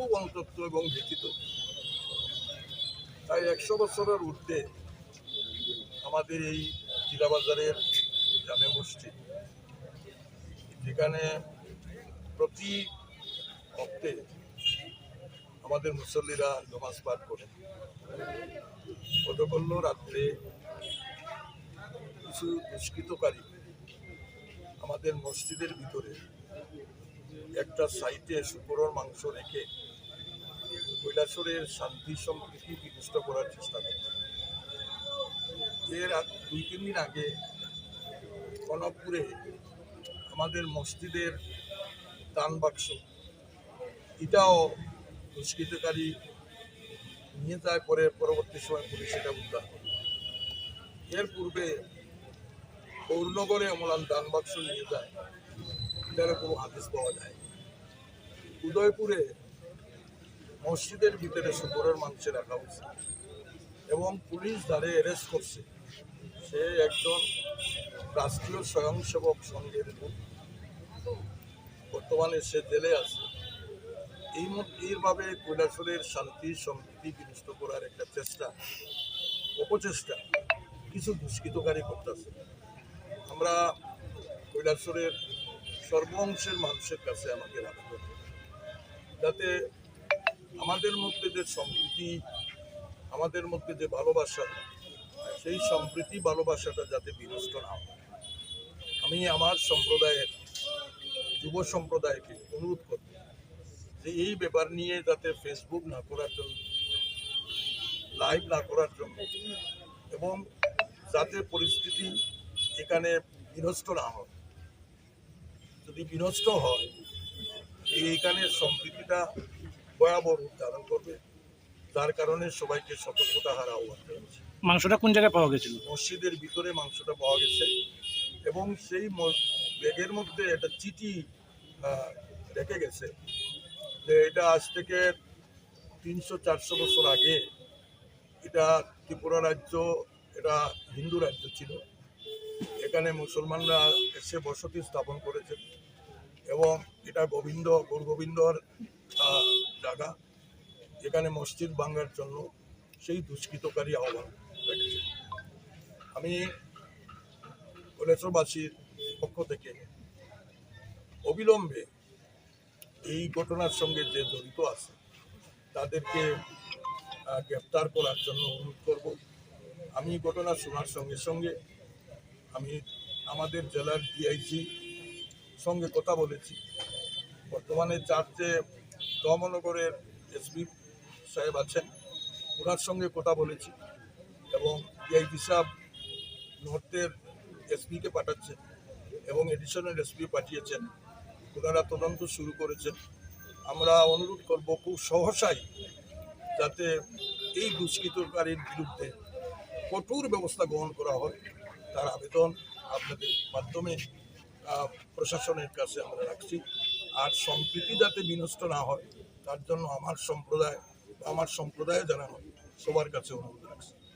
খুব অন্তপ্ত এবং ব্যথিত তাই একশো বছরের ঊর্ধ্বে আমাদের এই জিলাবাজারের জামে মসজিদ, যেখানে প্রতি হপ্তে আমাদের মুসল্লিরা নমাজ পাঠ করে। গতকল্য রাত্রে কিছু দুষ্কৃতকারী আমাদের মসজিদের ভিতরে একটা সাইটে শুকরের মাংস রেখে কৈলাসরের শান্তি সম্প্রীতি বিনষ্ট করার চেষ্টা করছে। এর দুই তিন দিন আগে কনকপুরে আমাদের মসজিদের দান বাক্স, এটাও দুষ্কৃতকারী নিয়ে যায়, পরে পরবর্তী সময় পুলিশ এটা উদ্ধার এর পূর্বে পৌরনগরে অমলান দান বাক্স নিয়ে যায় এটার কোনো আদেশ পাওয়া যায় উদয়পুরে মসজিদের ভিতরে শুকরের মাংস রাখা হয়েছে এবং পুলিশ তারে অ্যারেস্ট করছে। সে একজন রাষ্ট্রীয় স্বয়ংসেবক সংঘের লোক। বর্তমানে সে জেলে আছে। এই এইভাবে কৈলাসরের শান্তি সম্প্রীতি বিনষ্ট করার একটা চেষ্টা, অপচেষ্টা কিছু দুষ্কৃতকারী করতেছে। আমরা কৈলাসরের সর্বংশের মানুষের কাছে আমাকে রাখতে যাতে আমাদের মধ্যে যে সম্প্রীতি, আমাদের মধ্যে যে ভালোবাসা, সেই সম্প্রীতি ভালোবাসাটা যাতে বিনষ্ট না হয়। আমি আমার সম্প্রদায়ের, যুব সম্প্রদায়কে অনুরোধ করব যে এই ব্যাপার নিয়ে যাতে ফেসবুক না করার জন্য লাইভ না করার জন্য, এবং যাতে পরিস্থিতি এখানে বিনষ্ট না হয়। যদি বিনষ্ট হয় এইখানে সম্প্রীতিটা ভয়াবহ রূপ ধারণ করবে। যার কারণে সবাইকে সতর্কতা হারা আহ্বান মাংসটা কোন জায়গায় পাওয়া গেছিল? মসজিদের ভিতরে মাংসটা পাওয়া গেছে এবং সেই ব্যাগের মধ্যে একটা চিঠি রেখে গেছে যে এটা আজ থেকে তিনশো চারশো বছর আগে এটা ত্রিপুরা রাজ্য এটা হিন্দু রাজ্য ছিল। এখানে মুসলমানরা এসে বসতি স্থাপন করেছে এবং এটা গোবিন্দ গুরু গোবিন্দর জায়গা এখানে মসজিদ ভাঙ্গার জন্য সেই দুষ্কৃতকারী আহ্বান রেখেছে। আমি কৈলাসবাসীর পক্ষ থেকে অবিলম্বে এই ঘটনার সঙ্গে যে জড়িত আছে, তাদেরকে গ্রেপ্তার করার জন্য অনুরোধ করব। আমি ঘটনা শোনার সঙ্গে সঙ্গে আমি আমাদের জেলার ডিআইজি সঙ্গে কথা বলেছি। বর্তমানে চার্চে দমনগরের এসপি সাহেব আছেন, ওনার সঙ্গে কথা বলেছি এবং ডিআইজি সাহেব নর্থের এসপিকে পাঠাচ্ছেন এবং এডিশনাল এসপি পাঠিয়েছেন। ওনারা তদন্ত শুরু করেছেন। আমরা অনুরোধ করব খুব সহসাই যাতে এই দুষ্কৃতকারীর বিরুদ্ধে কঠোর ব্যবস্থা গ্রহণ করা হয়। তার আবেদন আপনাদের মাধ্যমে প্রশাসনের কাছে আমরা রাখছি। আর সম্প্রীতি যাতে বিনষ্ট না হয়, তার জন্য আমার সম্প্রদায় আমার সম্প্রদায় জানানো সবার কাছে অনুরোধ